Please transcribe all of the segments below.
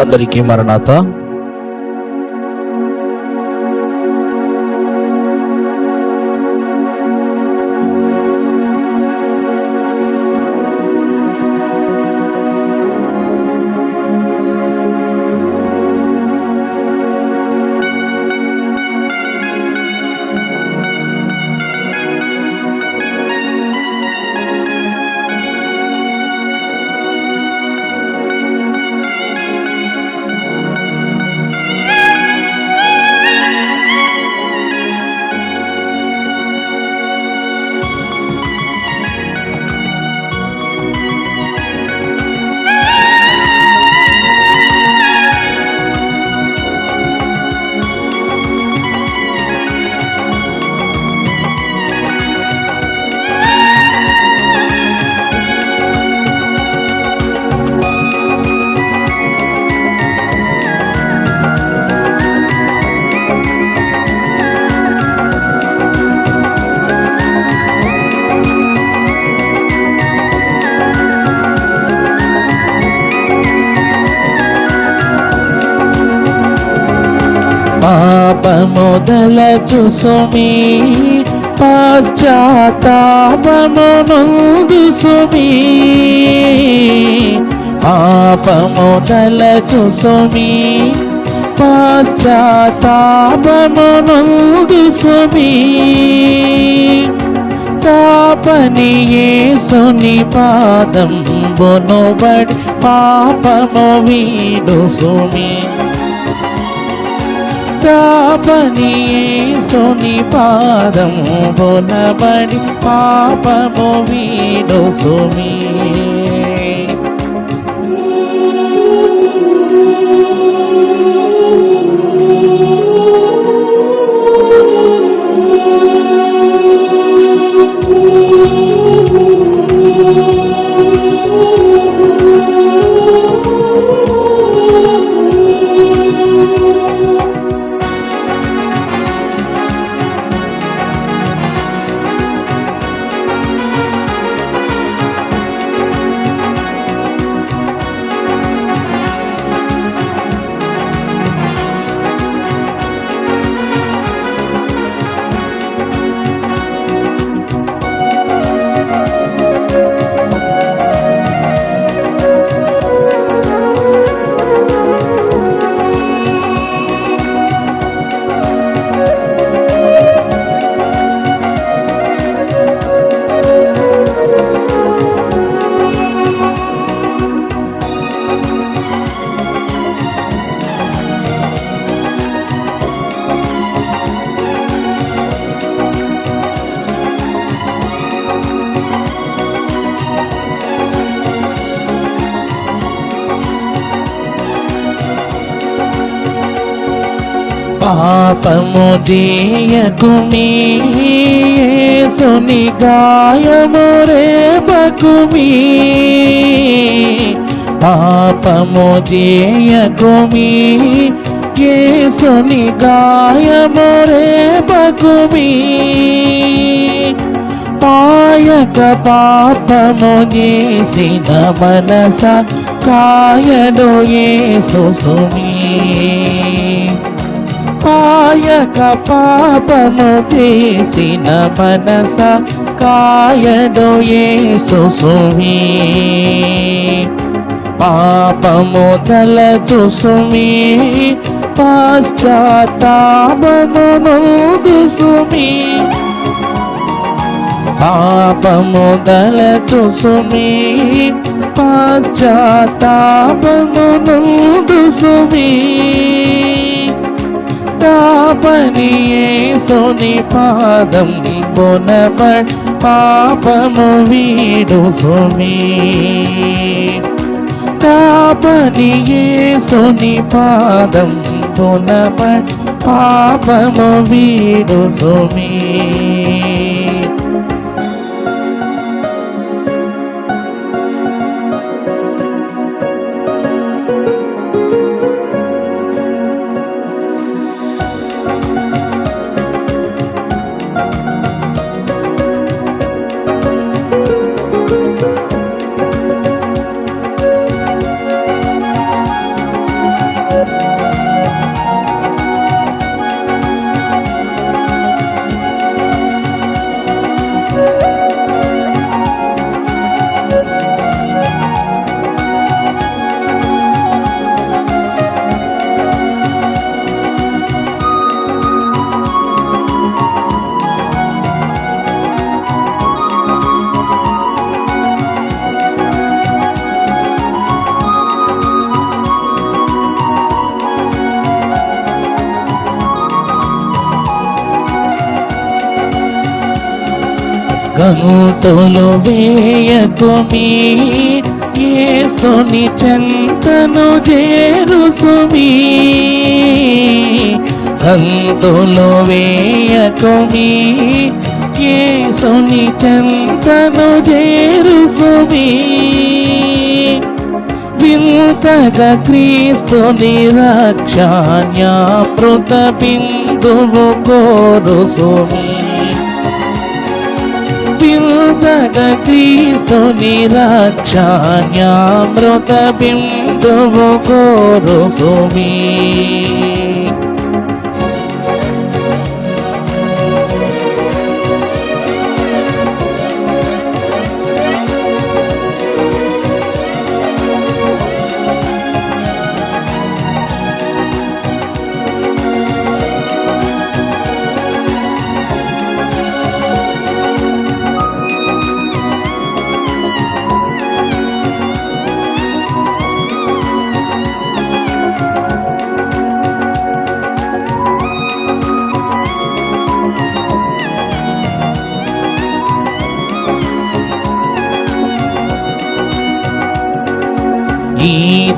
అందరికీ మరణాత పాపముదల చూసుమి పశ్చాత్తాపమునందు సుమి పాపముదల చూసుమి పశ్చాత్తాపమునందు సుమి తాపని పాదం బొనబడి పాపము వీడు సుమి తాపని యేసుని పాదము బొనబడి పాపము వీడు సుమీ. పాపము దీయకుమి యేసుని గాయము రేపకుమి పాపము చేయకుమి యేసుని గాయము రేపకుమి పాయక పాపము చేసిన మనస కాయను ఏ సుమి. పాయక పాపము చేసిన మనస కాయడు యేసు పాపము తల చూసుమి పశ్చాత్తాపము పాపము తల చూసుమి పశ్చాత్తాపము సుమి పాదం బొనబడి పాపము వీడు సుమి. తాపని యేసుని పాదం బొనబడి పాపము వీడు సుమీ. గంతులు వేయకుమి యేసుని చెంతను చేరుసుమి. గంతులు వేయకుమి యేసుని చెంతను చేరుసుమి. వింతగా క్రీస్తుని రక్షాన్యామృత బిందువు కోరుసుమి. వింతగా క్రీస్తుని రక్షాన్యామృత బిందువు కోరుసుమి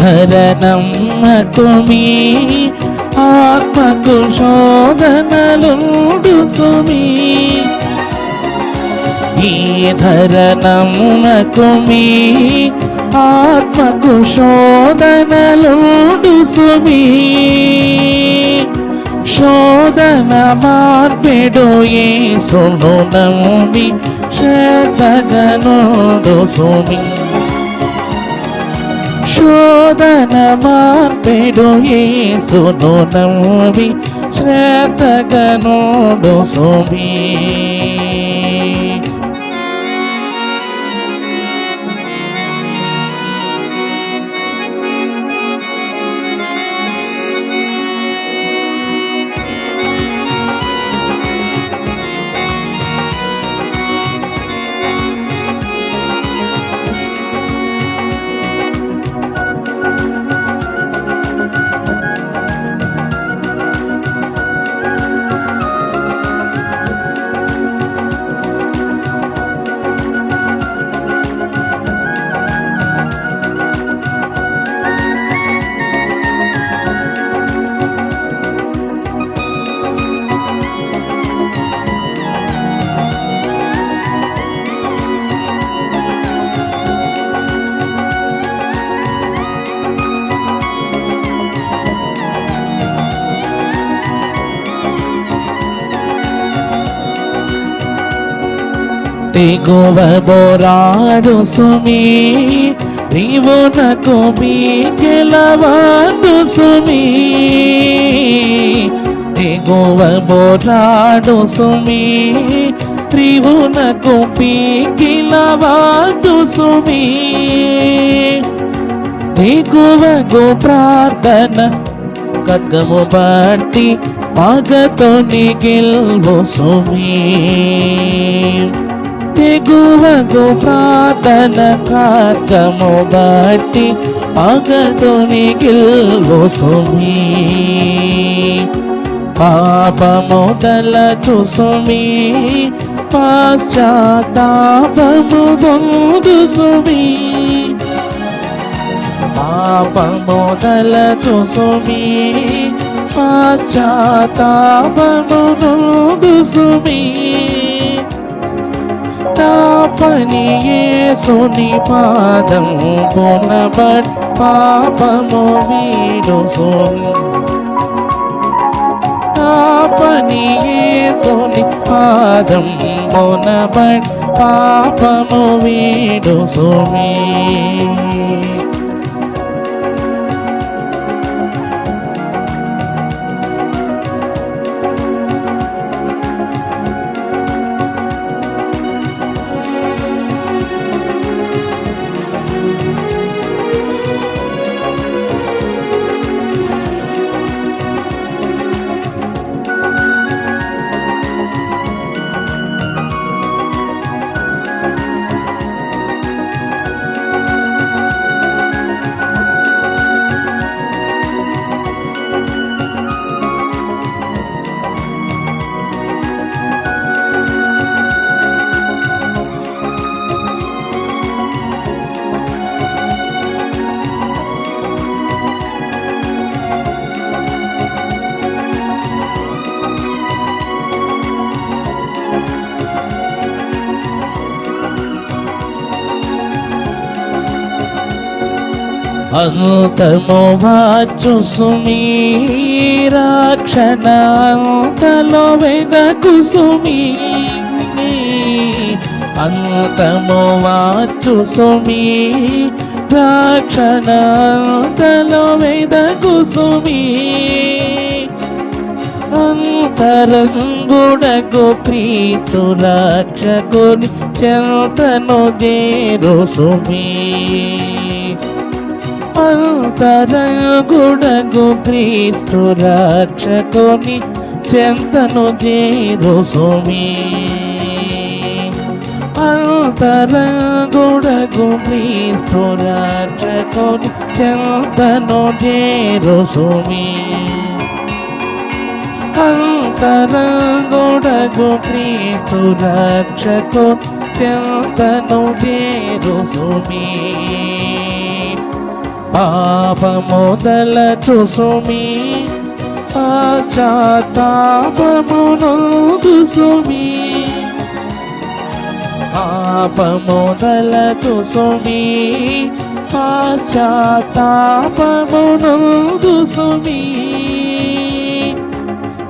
ధరణమ్మకుమి ఆత్మకు శోధనలుండు సుమి. ఈ ధరణమ్మకుమి ఆత్మకు శోధనలుండు సుమి. శోధన మార్పిడు ఏ సును నమ్మి శ్రద్ధగనుడు సుమి. శోధన మార్పెడు యేసును నమ్మి శ్రద్ధగనుడు సుమి. తెగువ బోరాడు సుమి నీవు రివునకు గెలవాడు సుమి. తెగువ బోరాడు సుమి త్రివునకు పీకిలవాడు సుమి. తెగువకు ప్రార్థన కగ్గము బట్టి పగతోని గెల్వు సుమీ. తెగువకు ప్రార్థన కార్గము బట్టి పగతోని గెల్వు పాపము పాపముదల చూసుమి పాశ్చాత్తాపము పొందు పాపము పాపముదల చూసుమి పాశ్చాత్తాపము పొందు సుమి తాపని యేసుని పాదం పునబట్ పాపము వీడు సుమి పాపని యేసుని పాదం మొనబడ్ పాపము వీడు అంతము వాచు సుమీ రక్షణ అంతలో వెదకు సుమీ అంతము వాచు సుమీ రక్షణ అంతలో వెదకు సుమీ అంతరంగుడకు క్రీస్తు రక్షకుని చెంతను దేరు సుమీ అంతరంగుడకు క్రీస్తు రక్షకుని చెంతను చేరు సుమీ. అంతరంగుడకు క్రీస్తు రక్షకుని చెంతను చేరు సుమీ. అంతరంగుడకు క్రీస్తు రక్షకుని చెంతను చేరు సుమీ పాపముదల చుసుమి పశ్చాత్తాపమును సుమి పాపముదల చుసుమి సుమి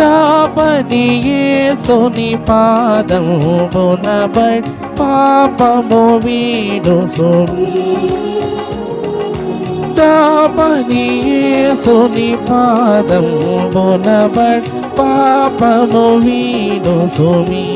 తాపనియే సుని పాదము పాపము వీడు సుమి తాపనియే సుని పాదము బునబడి పాపము వీడు సుమీ